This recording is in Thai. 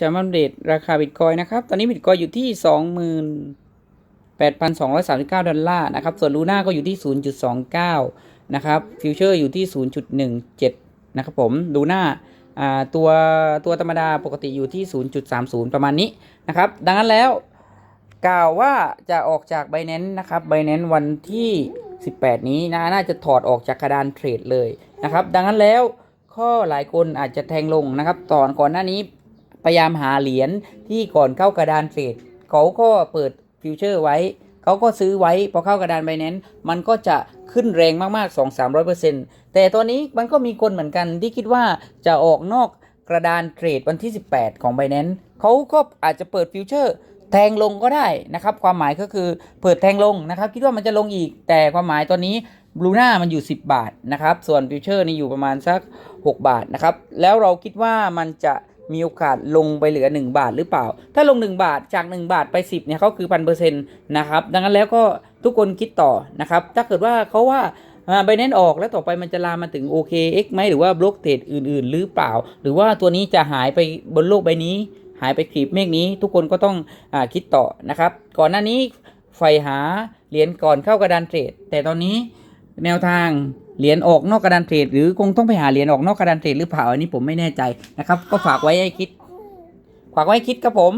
จะมาอัปเดตราคาบิตคอยนะครับ ตอนนี้บิตคอยอยู่ที่ 28,239 ดอลลาร์นะครับ ส่วนลูน่าก็อยู่ที่ 0.29 นะครับ ฟิวเจอร์อยู่ที่ 0.17 นะครับผมลูน่าตัวตัวธรรมดาปกติอยู่ที่ 0.30 ประมาณนี้นะครับ ดังนั้นแล้วกล่าวว่าจะออกจาก b บ n a n c e นะครับ b บ n a n c e วันที่ 18 นี้นะน่าจะถอดออกจากกระดานเทรดเลยนะครับ ดังนั้นแล้วข้อหลายคนอาจจะแทงลงนะครับตอนก่อนหน้านี้ พยายามหาเหรียญที่ก่อนเข้ากระดานเทรดเขาก็เปิดฟิวเจอร์ไว้เขาก็ซื้อไว้พอเข้ากระดาน b บ n a n c e มันก็จะขึ้นแรงมากๆ 2 3 0 0 แต่ตอนนี้มันก็มีคนเหมือนกันที่คิดว่าจะออกนอกกระดานเทรดวันที่ 18 ของ b บ n a n c e เขาก็อาจจะเปิดฟิวเจอร์แทงลงก็ได้นะครับความหมายก็คือเปิดแทงลงนะครับ คิดว่ามันจะลงอีก แต่ความหมายตอนนี้บลูน่ามันอยู่ 10 บาทนะครับ ส่วนฟิวเจอร์นี่อยู่ประมาณสัก 6 บาทนะครับ แล้วเราคิดว่ามันจะ มีโอกาสลงไปเหลือ 1 บาทหรือเปล่า ถ้าลง 1 บาทจาก 1 บาทไป 10เนี่ยเขาคือพันเปอร์เซ็นต์นะครับ ดังนั้นแล้วก็ทุกคนคิดต่อนะครับ ถ้าเกิดว่าเขาว่าไบแนนออกแล้วต่อไปมันจะลามมาถึง OKX ไหมหรือว่าบล็อกเทรดอื่น ๆ หรือเปล่า หรือว่าตัวนี้จะหายไปบนโลกใบนี้ หายไปกรีบเมฆนี้ ทุกคนก็ต้องอคิดต่อนะครับ ก่อนหน้านี้ใฝ่หาเหรียญก่อนเข้ากระดานเทรด แต่ตอนนี้แนวทาง เหรียญออกนอกกระดานเทรดหรือคงต้องไปหาเหรียญออกนอกกระดานเทรดหรือเปล่าอันนี้ผมไม่แน่ใจนะครับ ก็ฝากไว้ให้คิด ฝากไว้คิดครับผม